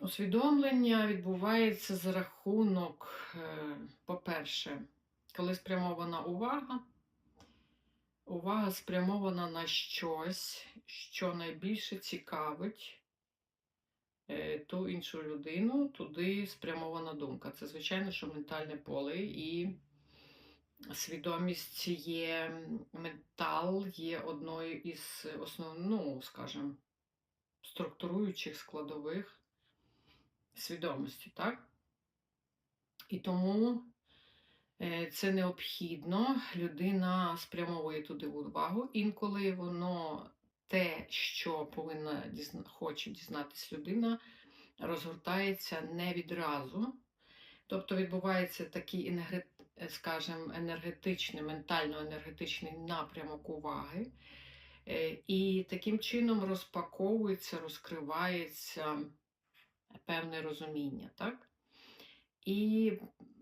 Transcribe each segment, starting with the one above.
Усвідомлення відбувається за рахунок, е, по-перше, коли спрямована увага. Увага спрямована на щось, що найбільше цікавить е, ту іншу людину, туди спрямована думка. Це, звичайно, що ментальне поле і свідомість є, ментал є одною із основних, ну, скажімо, структуруючих складових свідомості, так? І тому е, це необхідно, людина спрямовує туди увагу. Інколи воно те, що повинна хоче дізнатись людина, розгортається не відразу. Тобто відбувається такий скажімо, енергетичний, ментально-енергетичний напрямок уваги. Е, І таким чином розпаковується, розкривається певне розуміння, так? І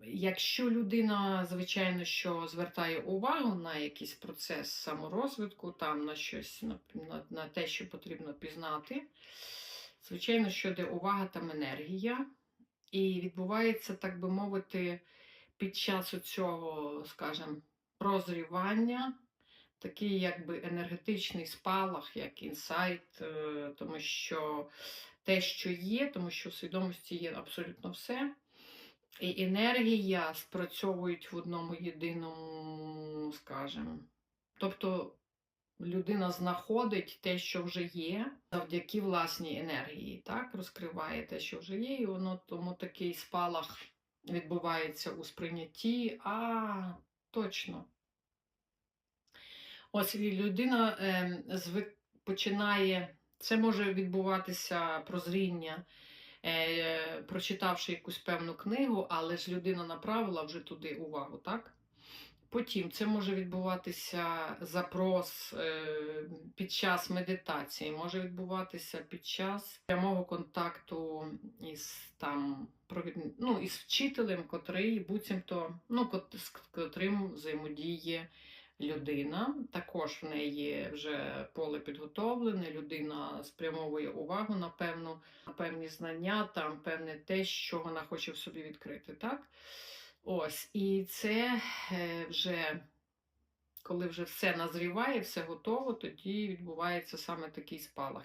якщо людина, звичайно, що звертає увагу на якийсь процес саморозвитку, там на щось, на, на, те, що потрібно пізнати, звичайно, що де увага там енергія, і відбувається, так би мовити, під час цього, скажімо, прозрівання, такий якби енергетичний спалах, як інсайт, е, тому що те, що є, тому що в свідомості є абсолютно все. І енергія спрацьовують в одному єдиному, скажімо. Тобто людина знаходить те, що вже є, завдяки власній енергії, так, розкриває те, що вже є, і воно тому такий спалах відбувається у сприйнятті. А, точно. Ось людина е, звик, починає, це може відбуватися прозріння, е, прочитавши якусь певну книгу, але ж людина направила вже туди увагу, так? Потім це може відбуватися запрос е, під час медитації, може відбуватися під час прямого контакту із там ну, із вчителем, котрий буцімто, ну, з котрим взаємодіє людина. Також в неї вже поле підготовлене, людина спрямовує увагу на певну, на певні знання, там певне те, що вона хоче в собі відкрити. так? Ось, і це е, вже, коли вже все назріває, все готово, тоді відбувається саме такий спалах.